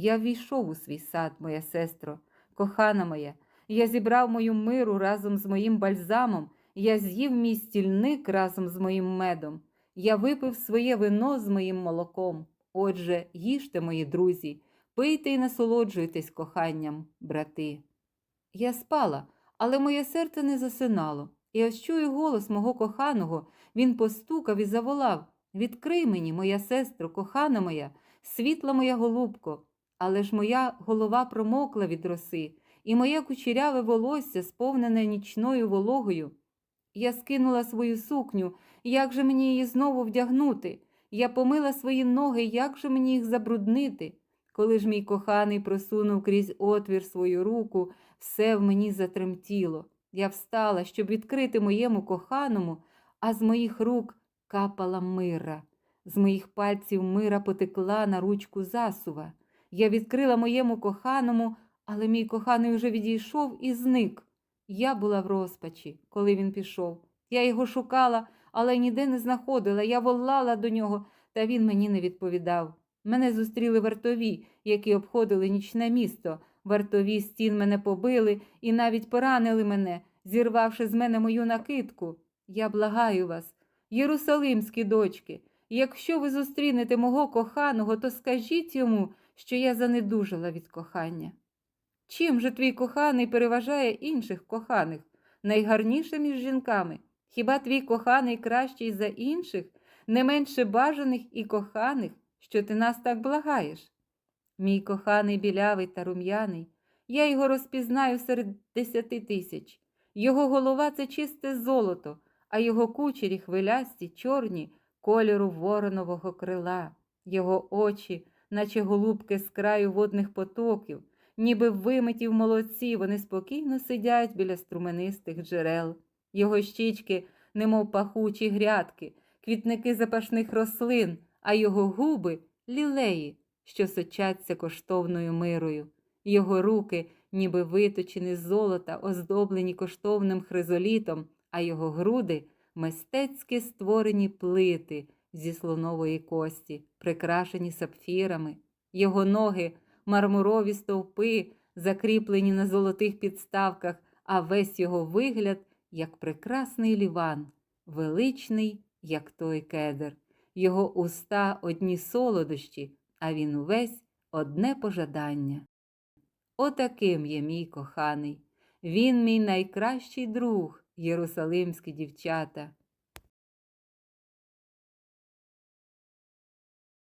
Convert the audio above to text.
Я ввійшов у свій сад, моя сестро, кохана моя. Я зібрав мою миру разом з моїм бальзамом, я з'їв мій стільник разом з моїм медом. Я випив своє вино з моїм молоком. Отже, їжте, мої друзі, пийте і насолоджуйтесь коханням, брати. Я спала, але моє серце не засинало, і ось чую голос мого коханого. Він постукав і заволав Відкрий мені, моя сестро, кохана моя, світла моя голубко. Але ж моя голова промокла від роси, і моє кучеряве волосся, сповнене нічною вологою. Я скинула свою сукню, як же мені її знову вдягнути? Я помила свої ноги, як же мені їх забруднити? Коли ж мій коханий просунув крізь отвір свою руку, все в мені затремтіло. Я встала, щоб відкрити моєму коханому, а з моїх рук капала мира. З моїх пальців мира потекла на ручку засува. Я відкрила моєму коханому, але мій коханий уже відійшов і зник. Я була в розпачі, коли він пішов. Я його шукала, але ніде не знаходила. Я волала до нього, та він мені не відповідав. Мене зустріли вартові, які обходили нічне місто. Вартові стін мене побили і навіть поранили мене, зірвавши з мене мою накидку. Я благаю вас, єрусалимські дочки, якщо ви зустрінете мого коханого, то скажіть йому, що я занедужала від кохання. Чим же твій коханий переважає інших коханих, найгарніше між жінками? Хіба твій коханий кращий за інших, не менше бажаних і коханих, що ти нас так благаєш? Мій коханий білявий та рум'яний, я його розпізнаю серед десяти тисяч. Його голова це чисте золото, а його кучері хвилясті, чорні, кольору воронового крила, його очі, наче голубки з краю водних потоків, ніби вимиті в молодці, вони спокійно сидять біля струменистих джерел. Його щічки, немов пахучі грядки, квітники запашних рослин, а його губи лілеї, що сочаться коштовною мирою. Його руки, ніби виточені з золота, оздоблені коштовним хризолітом, а його груди мистецьки створені плити зі слонової кості, прикрашені сапфірами, його ноги мармурові стовпи, закріплені на золотих підставках, а весь його вигляд, як прекрасний ліван, величний, як той кедр. Його уста одні солодощі, а він увесь одне пожадання. Отаким є мій коханий. Він мій найкращий друг, єрусалимські дівчата.